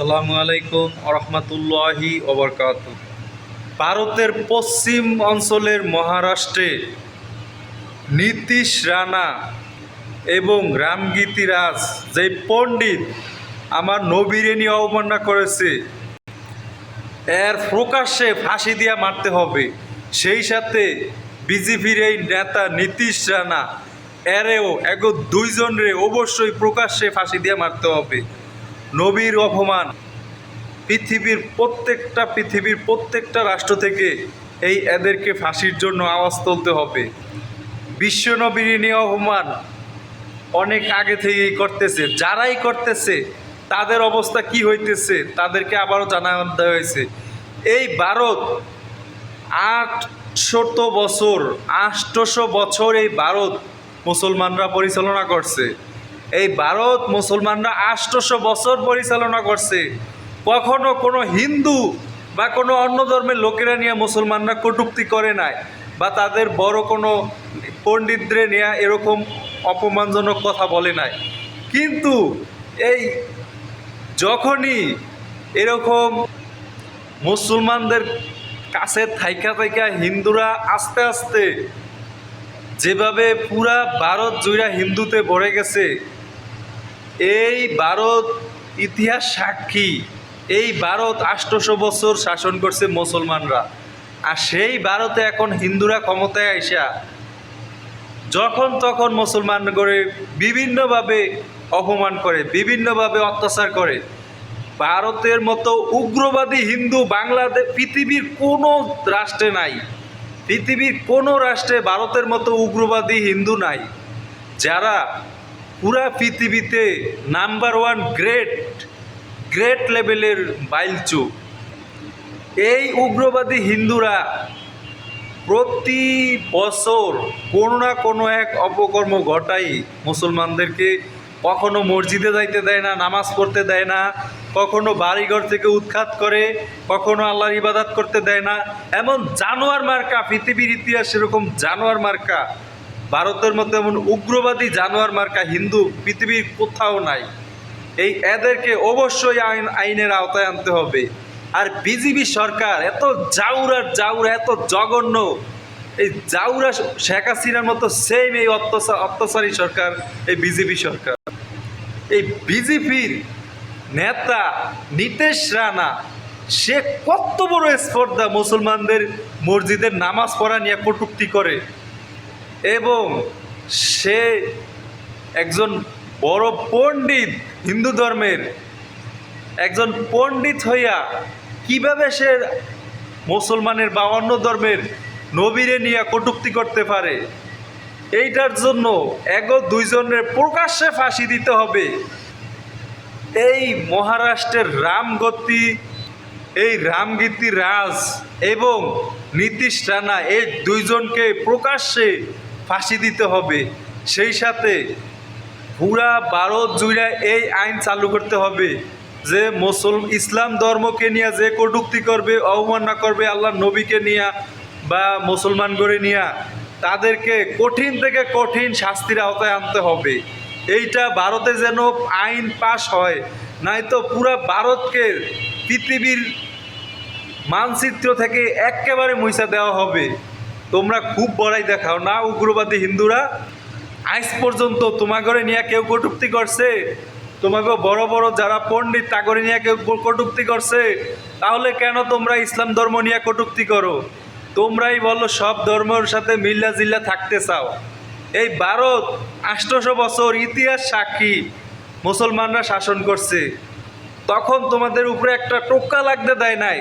আসসালামু আলাইকুম রহমতুল্লাহি ওবরকাত ভারতের পশ্চিম অঞ্চলের মহারাষ্ট্রে নীতিশ রানা এবং রামগীতি রাজ, যে পণ্ডিত আমার নবীরে নিয়ে অবমাননা করেছে, এর প্রকাশ্যে ফাঁসি দিয়া মারতে হবে। সেই সাথে বিজেপির এই নেতা নীতিশ রানা, এরেও এগো দুইজনরে অবশ্যই প্রকাশ্যে ফাঁসি দিয়ে মারতে হবে। নবীর অপমান। পৃথিবীর প্রত্যেকটা পৃথিবীর প্রত্যেকটা রাষ্ট্র থেকে এই এদেরকে ফাঁসির জন্য আওয়াজ তুলতে হবে। বিশ্বনবীর নিয়ে অপমান অনেক আগে থেকেই করতেছে। যারাই করতেছে, তাদের অবস্থা কি হইতেছে, তাদেরকে আবারও জানা দেওয়া হয়েছে। এই ভারত আটশত বছর আটশোশো বছর এই ভারত মুসলমানরা পরিচালনা করছে। এই ভারত মুসলমানরা আটশোশো বছর পরিচালনা করছে। কখনো কোনো হিন্দু বা কোনো অন্য ধর্মের লোকেরা নিয়ে মুসলমানরা কটূক্তি করে নাই বা তাদের বড় কোনো পণ্ডিতদের নিয়ে এরকম অপমানজনক কথা বলে নাই। কিন্তু এই যখনই এরকম মুসলমানদের কাছে থাইকা থাইকা হিন্দুরা আস্তে আস্তে যেভাবে পুরা ভারত জুড়া হিন্দুতে ভরে গেছে এই ভারত ইতিহাস সাক্ষী। এই ভারত আষ্টশো বছর শাসন করছে মুসলমানরা। আর সেই ভারতে এখন হিন্দুরা ক্ষমতায় আইসা, যখন তখন মুসলমান করে বিভিন্নভাবে অপমান করে, বিভিন্নভাবে অত্যাচার করে। ভারতের মতো উগ্রবাদী হিন্দু বাংলাদেশ, পৃথিবীর কোনো রাষ্ট্রে নাই। পৃথিবীর কোনো রাষ্ট্রে ভারতের মতো উগ্রবাদী হিন্দু নাই। যারা পুরা পৃথিবীতে নাম্বার ওয়ান গ্রেট গ্রেট লেভেলের বাইলচু এই উগ্রবাদী হিন্দুরা প্রতি বছর কোনো না কোনো এক অপকর্ম ঘটাই মুসলমানদেরকে কখনো মসজিদে যাইতে দেয় না, নামাজ পড়তে দেয় না, কখনো বাড়িঘর থেকে উৎখাত করে, কখনো আল্লাহর ইবাদাত করতে দেয় না। এমন জানোয়ার মার্কা, পৃথিবীর ইতিহাস সেরকম জানোয়ার মার্কা ভারতের মতো এমন উগ্রবাদী জানোয়ার মার্কা হিন্দু পৃথিবীর কোথাও নাই। এই এদেরকে অবশ্যই আইন, আইনের আওতায় আনতে হবে। আর বিজেপি সরকার এত জাউরার জাউরা, এত জঘন্য, এই জাউরা শেখ হাসিনার মতো সেম এই অত্যাচার, অত্যাচারী সরকার, এই বিজেপি সরকার। এই বিজেপির নেতা নীতেশ রানা, সে কত বড় স্পর্ধা মুসলমানদের মসজিদের নামাজ পড়া নিয়ে কটুক্তি করে। এবং সে একজন বড় পণ্ডিত হিন্দু ধর্মের, একজন পণ্ডিত হইয়া কীভাবে সে মুসলমানের বা অন্য ধর্মের নবীরে নিয়ে কটুক্তি করতে পারে? এইটার জন্য এগো দুইজনের প্রকাশ্যে ফাঁসি দিতে হবে। এই মহারাষ্ট্রের রামগতি, এই রামগীতি রাজ এবং নীতিশ রানা এই দুইজনকে প্রকাশ্যে ফাঁসি দিতে হবে। সেই সাথে পুরা ভারত জুড়ে এই আইন চালু করতে হবে যে মুসল ইসলাম ধর্মকে নিয়ে যে কটুক্তি করবে, অবমাননা করবে আল্লাহ নবীকে নিয়ে বা মুসলমান করে নিয়ে, তাদেরকে কঠিন থেকে কঠিন শাস্তির আওতায় আনতে হবে। এইটা ভারতে যেন আইন পাশ হয় নাই তো পুরা ভারতকে পৃথিবীর মানচিত্র থেকে একেবারে মুইসা দেওয়া হবে। তোমরা খুব বড়াই দেখাও না, উগ্রবাদী হিন্দুরা। আজ পর্যন্ত তোমাগরে নিয়ে কেউ কটুক্তি করছে। তোমাকে বড় বড় যারা পণ্ডিত, তাগরে নিয়ে কেউ কটুক্তি করছে। তাহলে কেন তোমরা ইসলাম ধর্ম নিয়ে কটুক্তি করো? তোমরাই বলো সব ধর্মের সাথে মিল্লা জিল্লা থাকতে চাও। এই ভারত আষ্টশো বছর ইতিহাস সাক্ষী। মুসলমানরা শাসন করছে। তখন তোমাদের উপরে একটা টোকা লাগতে দেয় নাই।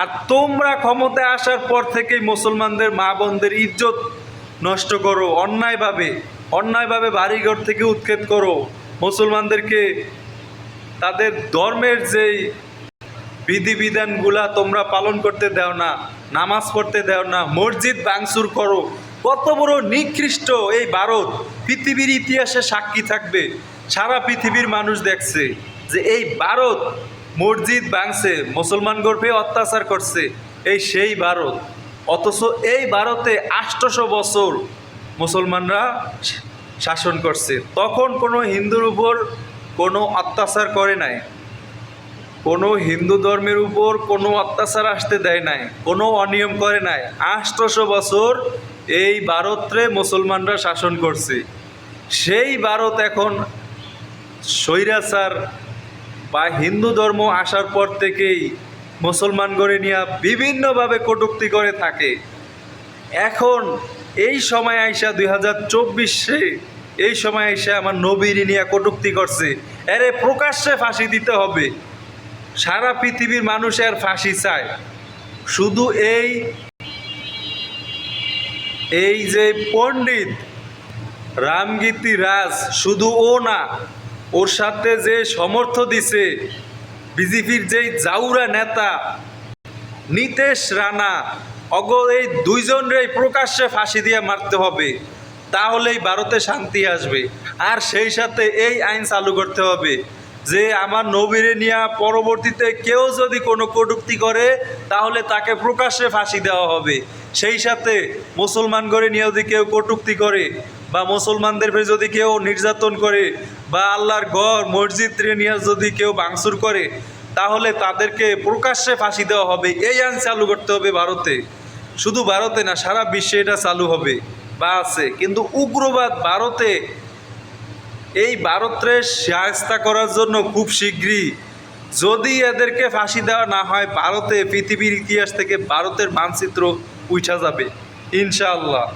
আর তোমরা ক্ষমতায় আসার পর থেকেই মুসলমানদের মা বোনদের ইজ্জত নষ্ট করো, অন্যায়ভাবে অন্যায়ভাবে বাড়িঘর থেকে উৎক্ষেপ করো। মুসলমানদেরকে তাদের ধর্মের যেই বিধিবিধানগুলা তোমরা পালন করতে দেও না, নামাজ পড়তে দেও না, মসজিদ বাংসুর করো, কত বড় নিকৃষ্ট এই ভারত। পৃথিবীর ইতিহাসে সাক্ষী থাকবে, সারা পৃথিবীর মানুষ দেখছে যে এই ভারত মসজিদ ভাঙছে, মুসলমান গর্ভে অত্যাচার করছে, এই সেই ভারত। অথচ এই ভারতে আষ্টশো বছর মুসলমানরা শাসন করছে। তখন কোনো হিন্দুর উপর কোনো অত্যাচার করে নাই। কোনো হিন্দু ধর্মের উপর কোনো অত্যাচার আসতে দেয় নাই। কোনো অনিয়ম করে নাই। আষ্টশো বছর এই ভারতে মুসলমানরা শাসন করছে। সেই ভারত এখন স্বৈরাচার বা হিন্দু ধর্ম আসার পর থেকেই মুসলমান গড়ে নিয়ে বিভিন্নভাবে কটূক্তি করে থাকে। এখন এই সময় আইসা দুই হাজার চব্বিশে, এই সময় আইসা আমার নবীর নিয়ে কটূক্তি করছে। এরে প্রকাশ্যে ফাঁসি দিতে হবে। সারা পৃথিবীর মানুষের ফাঁসি চায়। শুধু এই এই যে পণ্ডিত রামগীতি রাজ শুধু ও না ওর সাথে যে সমর্থ দিছে বিজেপির যেই জাউরা নেতা নিতেশ রানা, অগ এই দুইজনরেই প্রকাশ্যে ফাঁসি দিয়ে মারতে হবে, তাহলেই ভারতে শান্তি আসবে। আর সেই সাথে এই আইন চালু করতে হবে যে আমার নবীরে নিয়ে পরবর্তীতে কেউ যদি কোনো কটুক্তি করে, তাহলে তাকে প্রকাশ্যে ফাঁসি দেওয়া হবে। সেই সাথে মুসলমান করে নিয়ে যদি কেউ কটুক্তি করে বা মুসলমানদের যদি কেউ নির্যাতন করে বা আল্লাহর ঘর, মসজিদ নিয়ে যদি কেউ ভাঙচুর করে, তাহলে তাদেরকে প্রকাশ্যে ফাঁসি দেওয়া হবে। এই আইন চালু করতে হবে ভারতে। শুধু ভারতে না, সারা বিশ্বে এটা চালু হবে বা আছে। কিন্তু উগ্রবাদ ভারতে, এই ভারতরে সাহস্তা করার জন্য খুব শীঘ্রই যদি এদেরকে ফাঁসি দেওয়া না হয়, ভারতে পৃথিবীর ইতিহাস থেকে ভারতের মানচিত্র উঠা যাবে, ইনশাআল্লাহ।